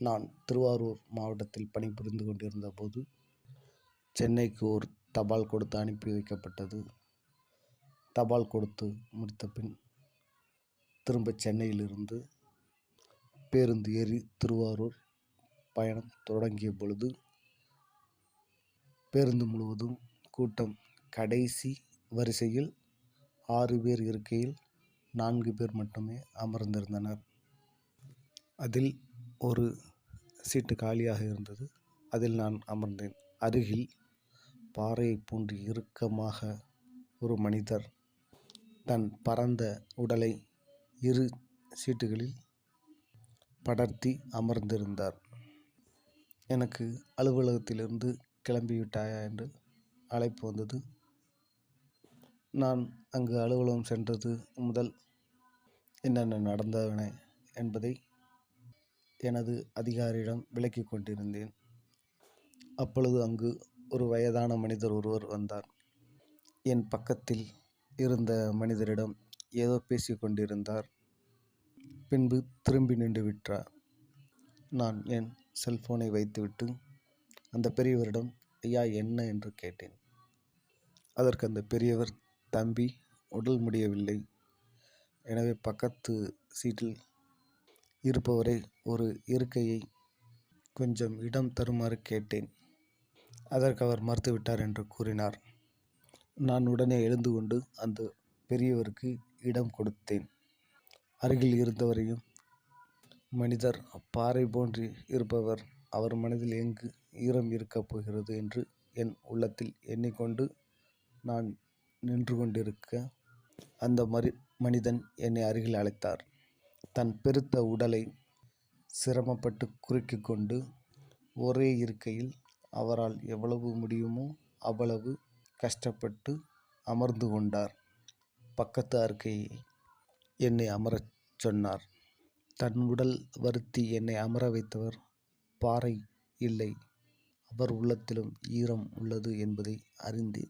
நான் திருவாரூர் மாவட்டத்தில் பணிபுரிந்து கொண்டிருந்தபோது சென்னைக்கு ஒரு தபால் கொடுத்து அனுப்பி வைக்கப்பட்டது. தபால் கொடுத்து முடித்த பின் திரும்ப சென்னையிலிருந்து பேருந்து ஏறி திருவாரூர் பயணம் தொடங்கிய பொழுது பேருந்து முழுவதும் கூட்டம் கடைசி வரிசையில் ஆறு பேர் இருக்கையில் நான்கு பேர் மட்டுமே அமர்ந்திருந்தனர். அதில் ஒரு சீட்டு காலியாக இருந்தது. அதில் நான் அமர்ந்தேன். அருகில் பாறையை போன்று இறுக்கமாக ஒரு மனிதர் தன் பரந்த உடலை இரு சீட்டுகளில் படர்த்தி அமர்ந்திருந்தார். எனக்கு அலுவலகத்திலிருந்து கிளம்பிவிட்டாயா என்று அழைப்பு வந்தது. நான் அங்கு அலுவலகம் சென்றது முதல் என்னென்ன நடந்தன என்பதை எனது அதிகாரியிடம் விளக்கிக் கொண்டிருந்தேன். அப்பொழுது அங்கு ஒரு வயதான மனிதர் ஒருவர் வந்தார். என் பக்கத்தில் இருந்த மனிதரிடம் ஏதோ பேசி கொண்டிருந்தார். பின்பு திரும்பி நின்று விட்டார். நான் என் செல்போனை வைத்துவிட்டு அந்த பெரியவரிடம் ஐயா என்ன என்று கேட்டேன். அதற்கு அந்த பெரியவர் தம்பி உடல் முடியவில்லை. எனவே பக்கத்து சீட்டில் இருப்பவரை ஒரு இருக்கையை கொஞ்சம் இடம் தருமாறு கேட்டேன். அதற்கு அவர் மறுத்துவிட்டார் என்று கூறினார். நான் உடனே எழுந்து கொண்டு அந்த பெரியவருக்கு இடம் கொடுத்தேன். அருகில் இருந்தவரையும் மனிதர் பாறை போன்று இருப்பவர் அவர் மனதில் எங்கு ஈரம் இருக்கப் போகிறது என்று என் உள்ளத்தில் எண்ணிக்கொண்டு நான் நின்று கொண்டிருக்க அந்த மரி மனிதன் என்னை அருகில் அழைத்தார். தன் பெருத்த உடலை சிரமப்பட்டு குறுக்கி கொண்டு ஒரே இருக்கையில் அவரால் எவ்வளவு முடியுமோ அவ்வளவு கஷ்டப்பட்டு அமர்ந்து கொண்டார். பக்கத்து இருக்கையை என்னை அமரச் சொன்னார். தன் உடல் வருத்தி என்னை அமர வைத்தவர் பாறை இல்லை. அவர் உள்ளத்திலும் ஈரம் உள்ளது என்பதை அறிந்தேன்.